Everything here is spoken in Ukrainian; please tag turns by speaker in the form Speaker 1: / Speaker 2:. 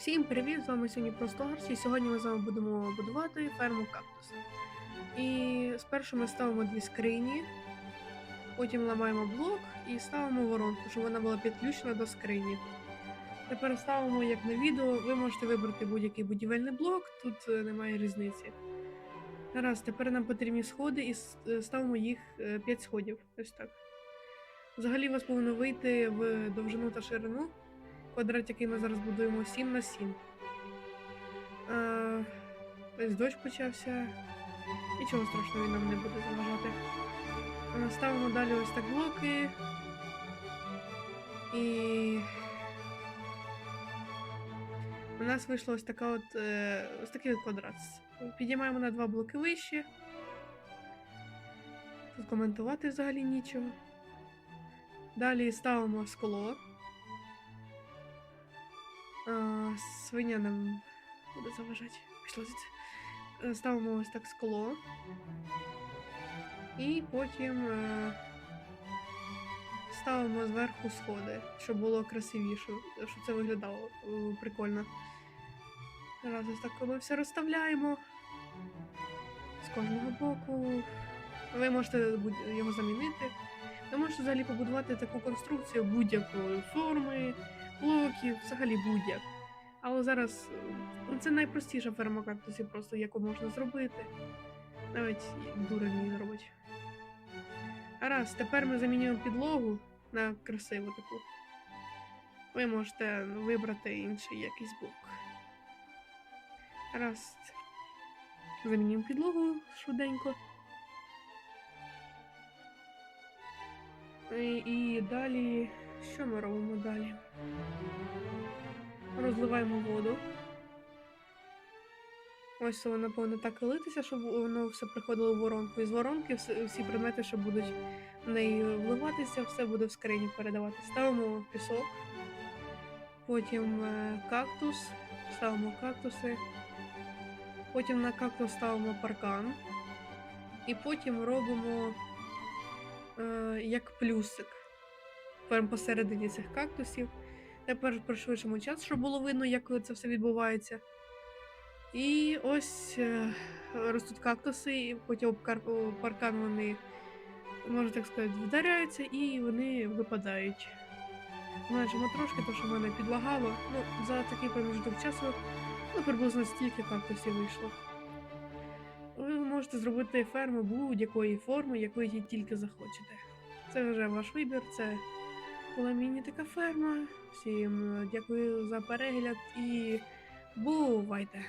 Speaker 1: Всім привіт! З вами сьогодні Просто Гарсі. Сьогодні ми з вами будемо будувати ферму кактус. І спершу ми ставимо дві скрині, потім ламаємо блок і ставимо воронку, щоб вона була підключена до скрині. Тепер ставимо як на відео. Ви можете вибрати будь-який будівельний блок, тут е, немає різниці. Раз, тепер нам потрібні сходи і е, ставимо їх 5 сходів. Ось так. Взагалі у вас повинно вийти в довжину та ширину квадрат, який ми зараз будуємо 7 на 7. А, ось дощ почався. Нічого страшного він нам не буде заважати. А, ставимо далі ось так блоки. І. У нас вийшло ось така от е, ось такий от квадрат. Підіймаємо на два блоки вище. Тут коментувати взагалі нічого. Далі ставимо скло. А, свиня нам буде заважати. Звідси. Е, Ставимо ось так скло. І потім е, ставимо зверху сходи, щоб було красивіше, щоб це виглядало е, прикольно. Раз ось так ми все розставляємо з кожного боку. Ви можете його замінити. Ви можете взагалі побудувати таку конструкцію будь-якої форми, блоків, взагалі будь-як. Але зараз е, ну, це найпростіша ферма кактусів, просто яку можна зробити. Навіть дурень її зробить. Раз, тепер ми замінюємо підлогу на красиву таку. Ви можете ну, вибрати інший якийсь блок. Раз. Замінюємо підлогу швиденько. І, і далі. Що ми робимо далі? Розливаємо воду. Ось вона повинна так литися, щоб воно все приходило в воронку. І з воронки всі, всі предмети, що будуть в неї вливатися, все буде в скрині передавати. Ставимо пісок, потім е, кактус, ставимо кактуси, потім на кактус ставимо паркан, і потім робимо е, як плюсик прямо посередині цих кактусів. Тепер пришвидшимо час, щоб було видно, як це все відбувається. І ось е, ростуть кактуси, і потім паркан вони, можна так сказати, вдаряються і вони випадають. Зменшимо трошки, тому що в мене підлагало. Ну, за такий проміжок часу ну, приблизно стільки кактусів вийшло. Ви можете зробити ферму будь-якої форми, якої тільки захочете. Це вже ваш вибір, це була міні така ферма. Всім е, дякую за перегляд і бувайте!